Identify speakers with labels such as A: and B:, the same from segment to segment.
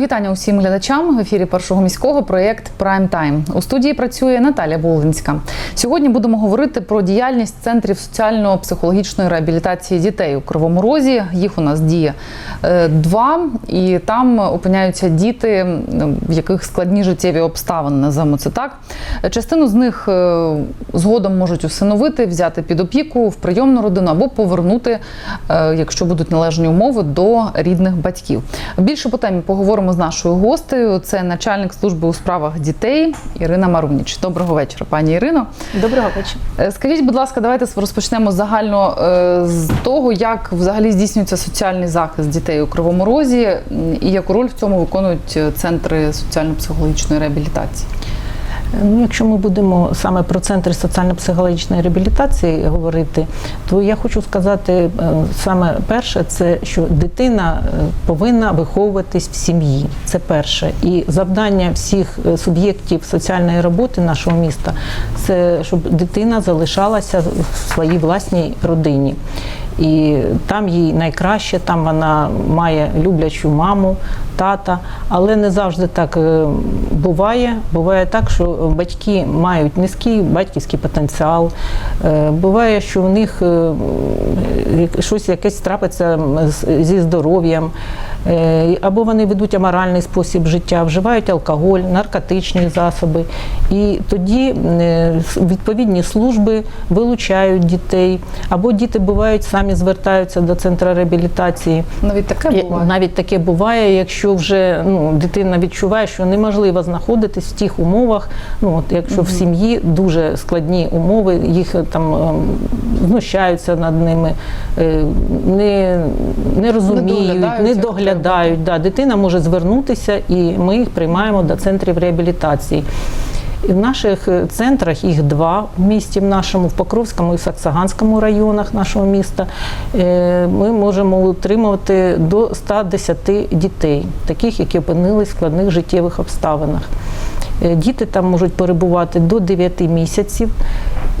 A: Вітання усім глядачам в ефірі першого міського проєкт Прайм Тайм. У студії працює Наталя Болдинська. Сьогодні будемо говорити про діяльність центрів соціально-психологічної реабілітації дітей у Кривому Розі. Їх у нас діє е, два, і там опиняються діти, в яких складні життєві обставини, називаємо це так. Частину з них е, згодом можуть усиновити, взяти під опіку в прийомну родину або повернути, е, якщо будуть належні умови, до рідних батьків. Більше по темі поговоримо з нашою гостею. Це начальник служби у справах дітей Ірина Маруніч. Доброго вечора, пані Ірино.
B: Доброго вечора.
A: Е, Скажіть, будь ласка, давайте розпочнемо загально е, з того, як взагалі здійснюється соціальний захист дітей у Кривому Розі і яку роль в цьому виконують е, центри соціально-психологічної реабілітації.
B: Ну, якщо ми будемо саме про центри соціально-психологічної реабілітації говорити, то я хочу сказати е, саме перше, це що дитина е, повинна виховуватись в сім'ї. Це перше. І завдання всіх е, суб'єктів соціальної роботи нашого міста це щоб дитина залишалася в своїй власній родині. І там їй найкраще, там вона має люблячу маму, тата, але не завжди так е, буває. Буває так, що батьки мають низький батьківський потенціал. Е, Буває, що в них е, щось якесь трапиться зі здоров'ям, або вони ведуть аморальний спосіб життя, вживають алкоголь, наркотичні засоби. І тоді відповідні служби вилучають дітей, або діти бувають самі звертаються до центру реабілітації.
A: Навіть таке буває.
B: Навіть таке буває, якщо вже ну, дитина відчуває, що неможливо знаходитись в тих умовах. Ну от якщо в сім'ї дуже складні умови, їх е, там ем, знущаються над ними, е, не, не розуміють,
A: доглядають,
B: не доглядають. Да, дитина може звернутися, і ми їх приймаємо до центрів реабілітації. І в наших е, центрах їх два в місті в нашому, в Покровському і Саксаганському районах нашого міста. Е, Ми можемо утримувати до 110 дітей, таких, які опинились в складних життєвих обставинах. Е, Діти там можуть перебувати до 9 місяців,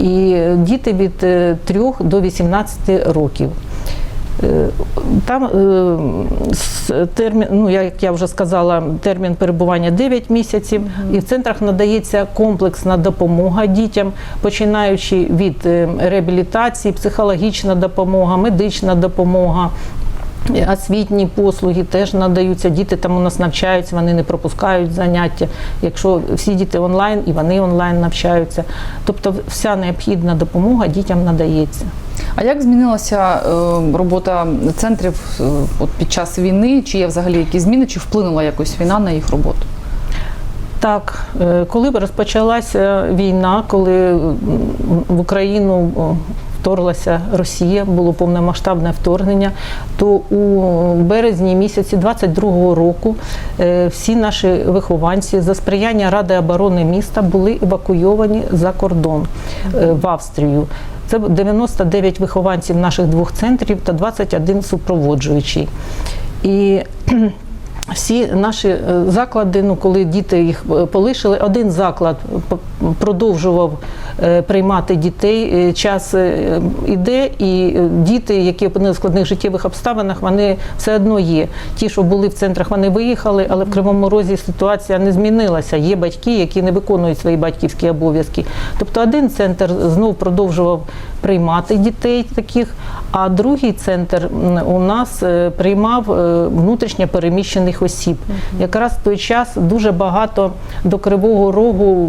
B: і діти від 3 до 18 років. Е, Там е, термін, ну як я вже сказала, термін перебування 9 місяців, і в центрах надається комплексна допомога дітям, починаючи від е, реабілітації, психологічна допомога, медична допомога. Е, Освітні послуги теж надаються. Діти там у нас навчаються, вони не пропускають заняття. Якщо всі діти онлайн, і вони онлайн навчаються. Тобто вся необхідна допомога дітям надається.
A: А як змінилася е, робота центрів е, от під час війни? Чи є взагалі якісь зміни, чи вплинула якось війна на їх роботу?
B: Так, коли розпочалася війна, коли в Україну вторглася Росія, було повномасштабне вторгнення, то у березні місяці 22-го року е, всі наші вихованці за сприяння Ради оборони міста були евакуйовані за кордон е, в Австрію. Це 99 вихованців наших двох центрів та 21 супроводжуючий. І всі наші е, заклади, ну коли діти їх е, полишили, один заклад продовжував е, приймати дітей. Час іде, і діти, які опинилися в складних життєвих обставинах, вони все одно є. Ті, що були в центрах, вони виїхали, але в Кривому Розі ситуація не змінилася. Є батьки, які не виконують свої батьківські обов'язки. Тобто один центр знов продовжував приймати дітей таких, а другий центр у нас приймав внутрішньо переміщених осіб. Якраз в той час дуже багато до Кривого Рогу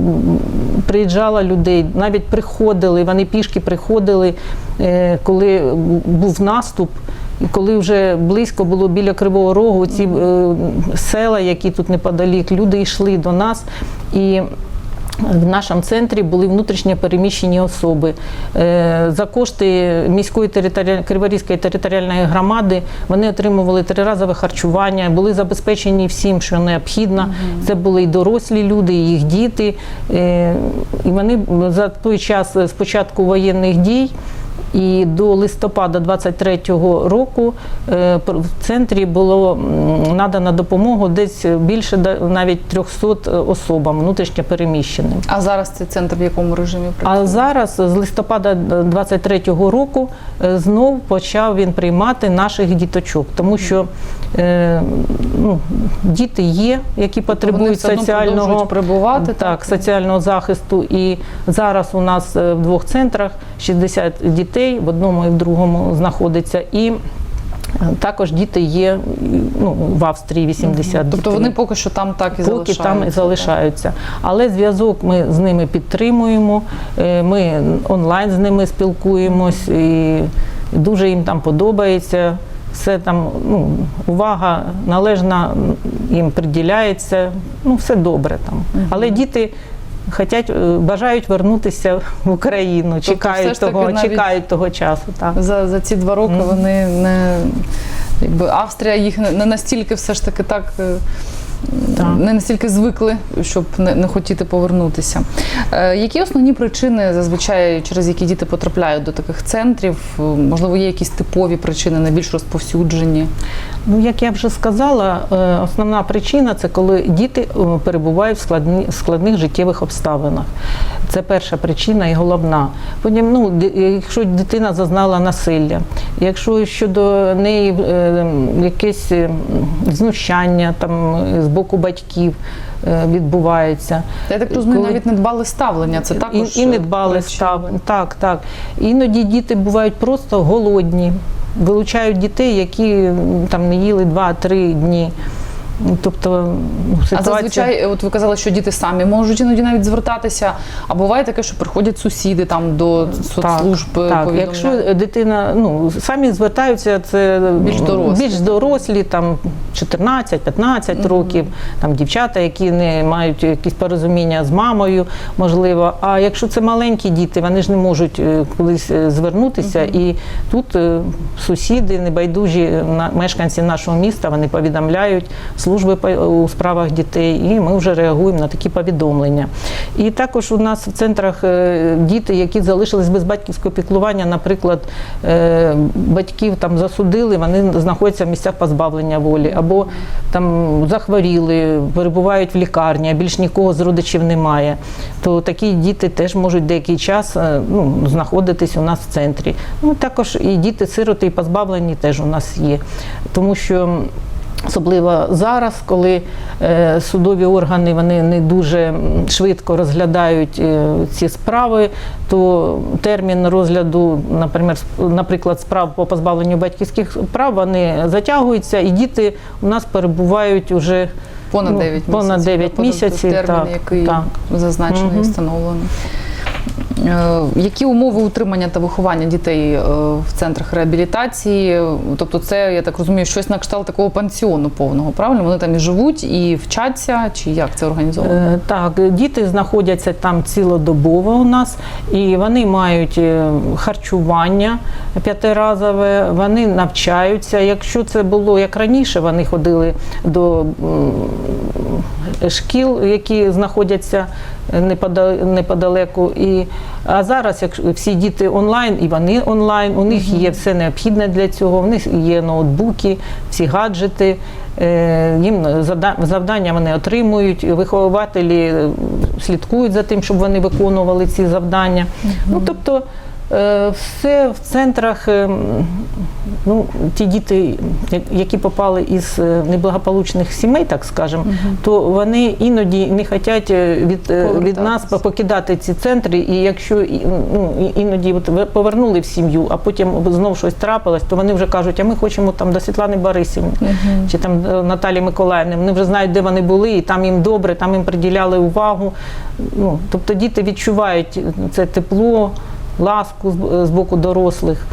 B: приїжджало людей, навіть приходили, вони пішки приходили, е, коли був наступ. І коли вже близько було біля Кривого Рогу, ці е, села, які тут неподалік, люди йшли до нас і. В нашому центрі були внутрішньо переміщені особи. Е, За кошти міської територіальної Криворізької територіальної громади вони отримували триразове харчування, були забезпечені всім, що необхідно. Це були і дорослі люди, і їх діти. Е, І вони за той час спочатку воєнних дій І до листопада 23-го року е, в центрі було надано допомогу десь більше навіть 300 особам внутрішньо переміщеним.
A: А зараз цей центр в якому режимі працює?
B: А зараз з листопада 23-го року е, знов почав він приймати наших діточок, тому що е, ну, діти є, які потребують
A: все одно
B: соціального
A: перебувати,
B: так,
A: так?
B: соціального захисту. І зараз у нас е, в двох центрах 60 дітей, в одному і в другому знаходиться. І е, також діти є ну, в Австрії 80
A: Тобто
B: дітей.
A: вони поки що там так і
B: Поки
A: залишаються.
B: там і залишаються. Але зв'язок ми з ними підтримуємо. е, Ми онлайн з ними спілкуємось, і дуже їм там подобається. Все там, ну, увага належна їм приділяється, ну все добре там. Але діти хотять, е, бажають вернутися в Україну,
A: Тобто
B: чекають
A: тобто,
B: того, чекають того часу. Так.
A: За, за ці два роки
B: Мгм.
A: вони не якби Австрія їх не, не настільки все ж таки так. Е,
B: Так.
A: Не настільки звикли, щоб не, не хотіти повернутися. Е, які основні причини зазвичай, через які діти потрапляють до таких центрів? Е, Можливо, є якісь типові причини, найбільш розповсюджені?
B: Ну, як я вже сказала, е, основна причина це коли діти е, перебувають в складні, складних життєвих обставинах. Це перша причина і головна. Потім, ну, якщо дитина зазнала насилля, якщо щодо неї е, якесь е, знущання там, е, боку батьків е, відбувається.
A: Я так розумію, навіть недбале ставлення. Це також
B: і, і не дбали ставлення. Так, так. Іноді діти бувають просто голодні. Вилучають дітей, які там не їли 2-3 дні. Тобто ну,
A: А зазвичай, от ви казали, що діти самі можуть іноді навіть звертатися. А буває таке, що приходять сусіди там до соцслужб.
B: так, так. Якщо дитина, ну самі звертаються, це
A: Більш дорослі.
B: більш дорослі, там 14-15 років, там дівчата, які не мають якісь порозуміння з мамою, можливо. А якщо це маленькі діти, вони ж не можуть е, кудись е, звернутися. І тут е, сусіди, небайдужі мешканці нашого міста, вони повідомляють служби у справах дітей, і ми вже реагуємо на такі повідомлення. І також у нас в центрах е, діти, які залишились без батьківського піклування, наприклад, е, батьків там засудили, вони знаходяться в місцях позбавлення волі, або там захворіли, перебувають в лікарні, а більш нікого з родичів немає. То такі діти теж можуть деякий час е, ну, знаходитись у нас в центрі. Ну також і діти-сироти і позбавлені теж у нас є, тому що. Особливо зараз, коли е, судові органи вони не дуже швидко розглядають е, ці справи, то термін розгляду, наприклад, сп- наприклад, справ по позбавленню батьківських прав, вони затягуються, і діти у нас перебувають уже
A: Понад
B: ну,
A: 9 місяців.
B: понад 9 місяців,
A: термін,
B: так,
A: який
B: так.
A: зазначений і
B: Мгм.
A: встановлений. Е, Які умови утримання та виховання дітей е, в центрах реабілітації? Тобто, це я так розумію, щось на кшталт такого пансіону повного. Правильно? Вони там і живуть, і вчаться, чи як це організовано?
B: Е, Так, діти знаходяться там цілодобово у нас, і вони мають харчування п'ятиразове, вони навчаються. Якщо це було як раніше, вони ходили до шкіл, які знаходяться непода- неподалеку. І, а зараз, як всі діти онлайн, і вони онлайн, у них є все необхідне для цього, у них є ноутбуки, всі гаджети. Е, Їм завдання вони отримують, вихователі е, слідкують за тим, щоб вони виконували ці завдання. Ну, тобто е, все в центрах, е, ну, ті діти, які попали із е, неблагополучних сімей, так скажемо, то вони іноді не хочуть від, е, від нас покидати ці центри. І якщо ну, іноді от повернули в сім'ю, а потім знов щось трапилось, то вони вже кажуть, а ми хочемо там до Світлани Борисівни чи там до Наталі Миколаївни. Вони вже знають, де вони були, і там їм добре, там їм приділяли увагу. Ну, тобто діти відчувають це тепло, ласку з- з боку дорослих.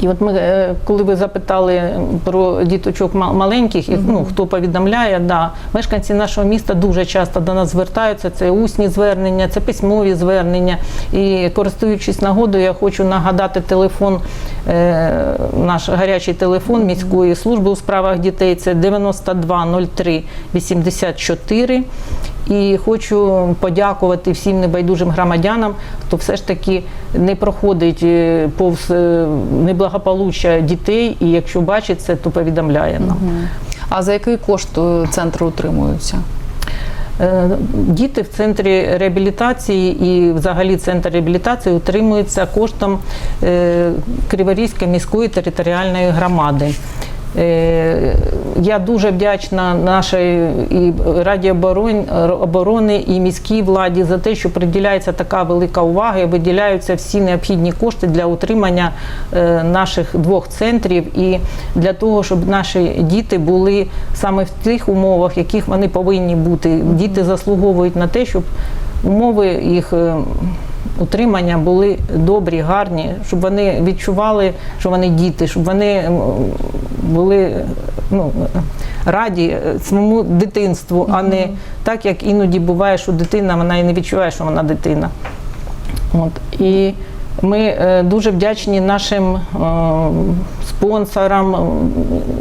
B: І от ми, е, коли ви запитали про діточок маленьких, і, ну, хто повідомляє, да, мешканці нашого міста дуже часто до нас звертаються. Це усні звернення, це письмові звернення. І користуючись нагодою, я хочу нагадати телефон, е, наш гарячий телефон міської служби у справах дітей. Це 9203 84. І хочу подякувати всім небайдужим громадянам, хто все ж таки не проходить е, повз е, неблагополуччя дітей, і якщо бачить це, то повідомляє нам.
A: А за який кошт е, центри утримуються?
B: Діти в центрі реабілітації і взагалі центр реабілітації утримується коштом Криворізької міської територіальної громади. Е, Я дуже вдячна нашій і Раді оборони і міській владі за те, що приділяється така велика увага і виділяються всі необхідні кошти для утримання е, наших двох центрів і для того, щоб наші діти були саме в тих умовах, яких вони повинні бути. Діти заслуговують на те, щоб умови їх. Утримання були добрі, гарні, щоб вони відчували, що вони діти, щоб вони були ну, раді своєму дитинству, а не так, як іноді буває, що дитина вона і не відчуває, що вона дитина. От. І ми е, дуже вдячні нашим е, спонсорам,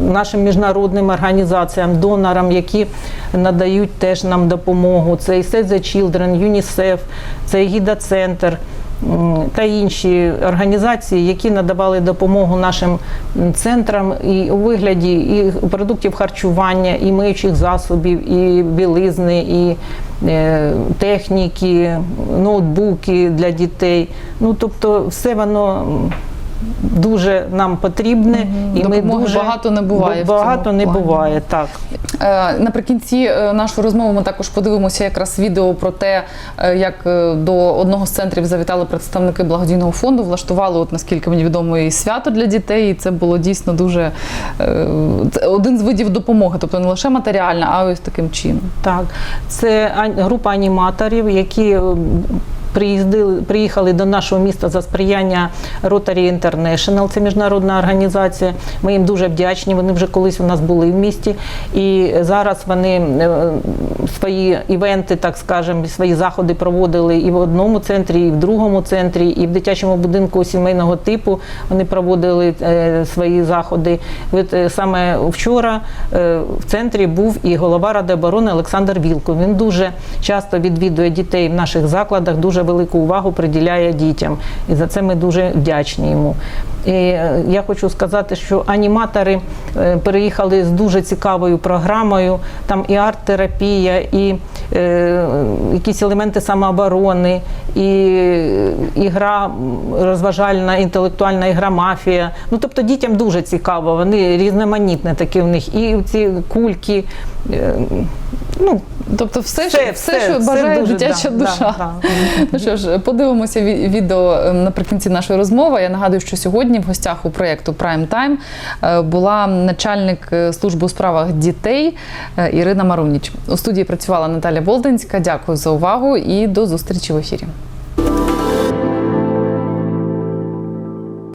B: нашим міжнародним організаціям, донорам, які надають теж нам допомогу. Це і Save the Children, ЮНІСЕФ, це Гіда-центр м, та інші організації, які надавали допомогу нашим центрам і у вигляді і продуктів харчування, і миючих засобів, і білизни, і е, техніки, ноутбуки для дітей. Ну тобто, все воно. Дуже нам потрібне, і ми дуже
A: багато не буває
B: Багато не
A: плані.
B: буває, так.
A: Е, Наприкінці е, нашої розмови ми також подивимося якраз відео про те, е, як до одного з центрів завітали представники благодійного фонду, влаштували, от наскільки мені відомо, і свято для дітей. І це було дійсно дуже один з видів допомоги, тобто не лише матеріальна, а ось таким чином.
B: Так, це група аніматорів, які приїздили, приїхали до нашого міста за сприяння Rotary International, це міжнародна організація. Ми їм дуже вдячні. Вони вже колись у нас були в місті, і зараз вони е, свої івенти, так скажемо, свої заходи проводили і в одному центрі, і в другому центрі, і в дитячому будинку сімейного типу вони проводили е, свої заходи. От е, саме вчора в центрі був і голова Ради оборони Олександр Вілко. Він дуже часто відвідує дітей в наших закладах, дуже велику увагу приділяє дітям. І за це ми дуже вдячні йому. І е, я хочу сказати, що аніматори е, переїхали з дуже цікавою програмою. Там і арт-терапія, і е, якісь елементи самооборони, і, і гра розважальна, інтелектуальна ігра мафія. Ну тобто дітям дуже цікаво, вони різноманітне таке в них. І ці кульки. е, Ну,
A: Тобто, все,
B: Все,
A: що, все,
B: все,
A: що
B: все
A: бажає
B: дуже,
A: дитяча
B: да,
A: душа.
B: да, да.
A: Ну що ж, подивимося ві- відео е, наприкінці нашої розмови. Я нагадую, що сьогодні в гостях у проєкту Prime Time е, була начальник е, служби у справах дітей е, Ірина Маруніч. У студії працювала Наталя Болдинська. Дякую за увагу і до зустрічі в ефірі.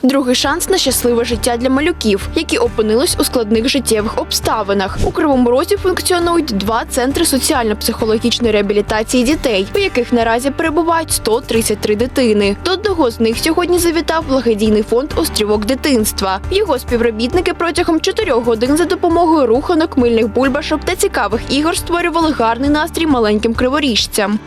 C: Другий шанс на щасливе життя для малюків, які опинились у складних життєвих обставинах. У Кривому Розі функціонують два центри соціально-психологічної реабілітації дітей, у яких наразі перебувають 133 дитини. До одного з них сьогодні завітав благодійний фонд Острівок дитинства. Його співробітники протягом чотирьох годин за допомогою руханок, мильних бульбашок та цікавих ігор створювали гарний настрій маленьким криворіжцям.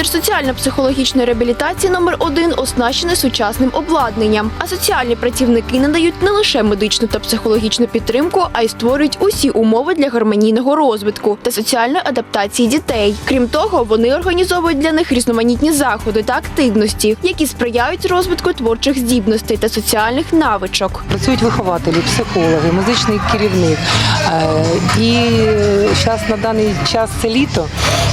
C: Центр соціально-психологічної реабілітації номер 1 оснащений сучасним обладнанням. А соціальні працівники надають не лише медичну та психологічну підтримку, а й створюють усі умови для гармонійного розвитку та соціальної адаптації дітей. Крім того, вони організовують для них різноманітні заходи та активності, які сприяють розвитку творчих здібностей та соціальних навичок.
D: Працюють вихователі, психологи, музичний керівник. Е, І зараз на даний час це літо.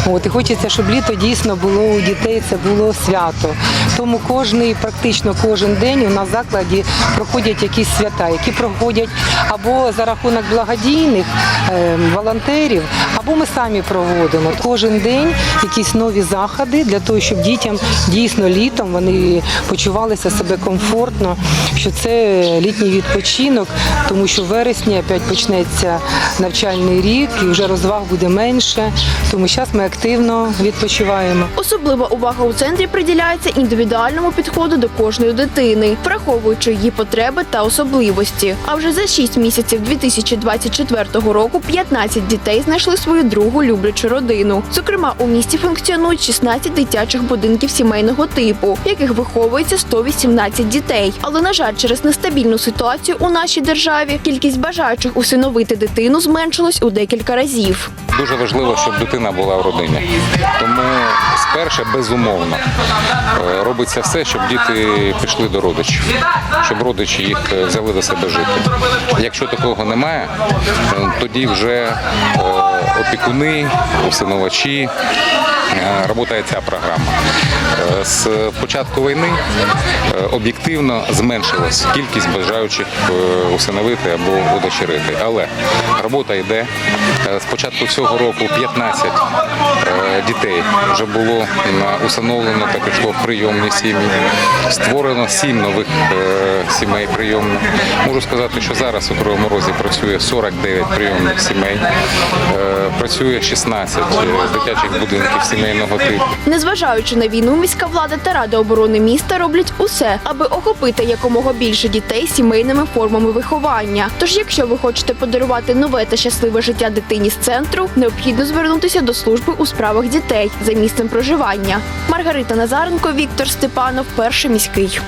D: От, і хочеться, щоб літо дійсно було у дітей, це було свято. Тому кожний, практично кожен день у нас в закладі проходять якісь свята, які проходять або за рахунок благодійних е, волонтерів, або ми самі проводимо. Кожен день якісь нові заходи для того, щоб дітям дійсно літом вони почувалися себе комфортно, що це літній відпочинок, тому що в вересні опять почнеться навчальний рік і вже розваг буде менше. Тому зараз ми активно відпочиваємо.
C: Особлива увага у центрі приділяється індивідуальному підходу до кожної дитини, враховуючи її потреби та особливості. А вже за 6 місяців 2024 року 15 дітей знайшли свою другу люблячу родину. Зокрема, у місті функціонують 16 дитячих будинків сімейного типу, в яких виховується 118 дітей. Але на жаль, через нестабільну ситуацію у нашій державі кількість бажаючих усиновити дитину зменшилась у декілька разів.
E: Дуже важливо, щоб дитина була в родині. Тому спершу безумовно е, робиться все, щоб діти пішли до родичів, щоб родичі їх е, взяли до себе жити. Якщо такого немає, е, тоді вже опікуни, усиновачі. Работає ця програма. З початку війни е, об'єктивно зменшилась кількість бажаючих е, усиновити або удочерити. Але робота йде. Е, З початку цього року 15 е, дітей вже було м, усиновлено та пішло в прийомні сім'ї. Створено 7 нових сімей прийомних. Можу сказати, що зараз у Кривому Розі працює 49 прийомних сімей, працює 16 дитячих будинків сімейного типу.
C: Незважаючи на війну, міська влада та рада оборони міста роблять усе, аби охопити якомога більше дітей сімейними формами виховання. Тож, якщо ви хочете подарувати нове та щасливе життя дитині з центру, необхідно звернутися до служби у справах дітей за місцем проживання. Маргарита Назаренко, Віктор Степанов, перший міський.